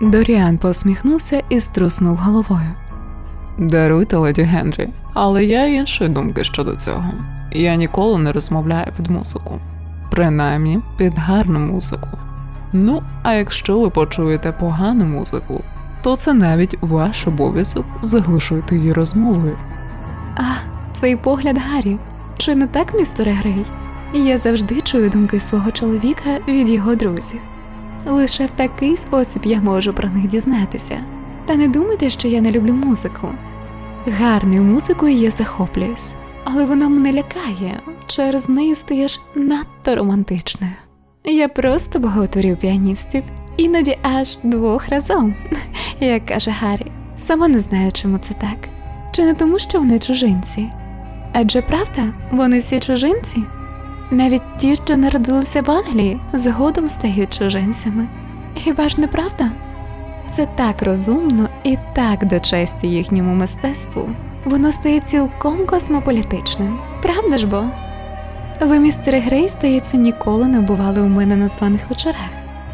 Доріан посміхнувся і струснув головою. Даруйте, леді Генрі, але я іншої думки щодо цього. Я ніколи не розмовляю під музику, принаймні під гарну музику. Ну, а якщо ви почуєте погану музику, то це навіть ваш обов'язок заглушити її розмовою. А, цей погляд Гаррі. Чи не так, містере Грей? Я завжди чую думки свого чоловіка від його друзів. Лише в такий спосіб я можу про них дізнатися. Та не думайте, що я не люблю музику. Гарною музикою я захоплююсь, але вона мене лякає. Через неї стаєш надто романтичною. Я просто боготворю піаністів, іноді аж двох разом, як каже Гаррі. Сама не знаю, чому це так. Чи не тому, що вони чужинці? Адже правда, вони всі чужинці? Навіть ті, що народилися в Англії, згодом стають чужинцями. Хіба ж не правда? Це так розумно і так до честі їхньому мистецтву. Воно стає цілком космополітичним. Правда ж бо? Ви, містере Грей, здається, ніколи не бували у мене на званих вечорах.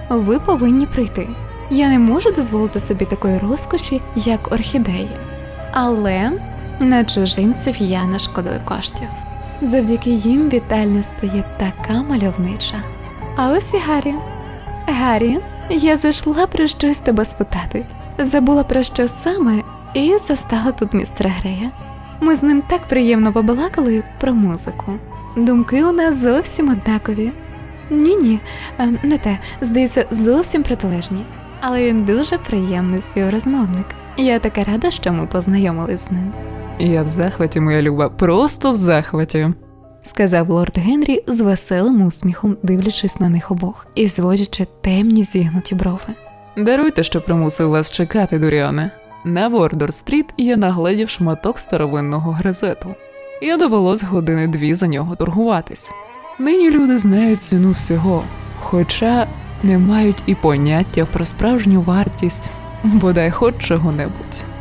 Ви повинні прийти. Я не можу дозволити собі такої розкоші, як орхідеї. Але на чужинців я не шкодую коштів. Завдяки їм вітальня стає така мальовнича. А ось і Гаррі. Гаррі, я зайшла про щось тебе спитати. Забула про що саме і застала тут містера Грея. Ми з ним так приємно побалакали про музику. Думки у нас зовсім однакові. Ні, ні, не те, здається, зовсім протилежні. Але він дуже приємний співрозмовник. Я така рада, що ми познайомились з ним. Я в захваті, моя люба, просто в захваті. сказав лорд Генрі з веселим усміхом, дивлячись на них обох і зводячи темні зігнуті брови. Даруйте, що примусив вас чекати, Дуріане. На Вордор-стріт я нагледів шматок старовинного грезету. Я довелось години дві за нього торгуватись. Нині люди знають ціну всього, хоча не мають і поняття про справжню вартість, бодай хоч чого-небудь.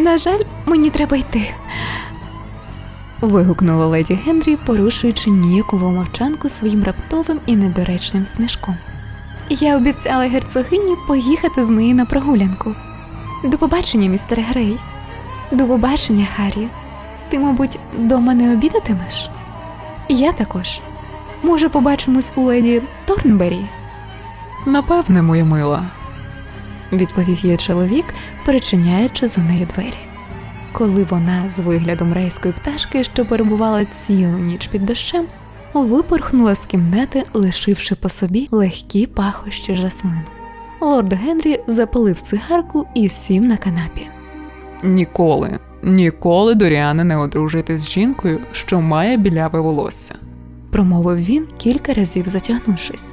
На жаль, мені треба йти. Вигукнула леді Генрі, порушуючи ніякову мовчанку своїм раптовим і недоречним смішком. Я обіцяла герцогині поїхати з нею на прогулянку. До побачення, містере Грей. До побачення, Гаррі. Ти, мабуть, дома не обідатимеш? Я також. Може, побачимось у леді Торнбері? Напевне, моя мила. Відповів її чоловік, перечиняючи за нею двері. Коли вона з виглядом рейської пташки, що перебувала цілу ніч під дощем, випорхнула з кімнати, лишивши по собі легкі пахощі жасмину. Лорд Генрі запалив цигарку і сів на канапі. Ніколи, ніколи Доріане не одружитись з жінкою, що має біляве волосся. Промовив він кілька разів затягнувшись.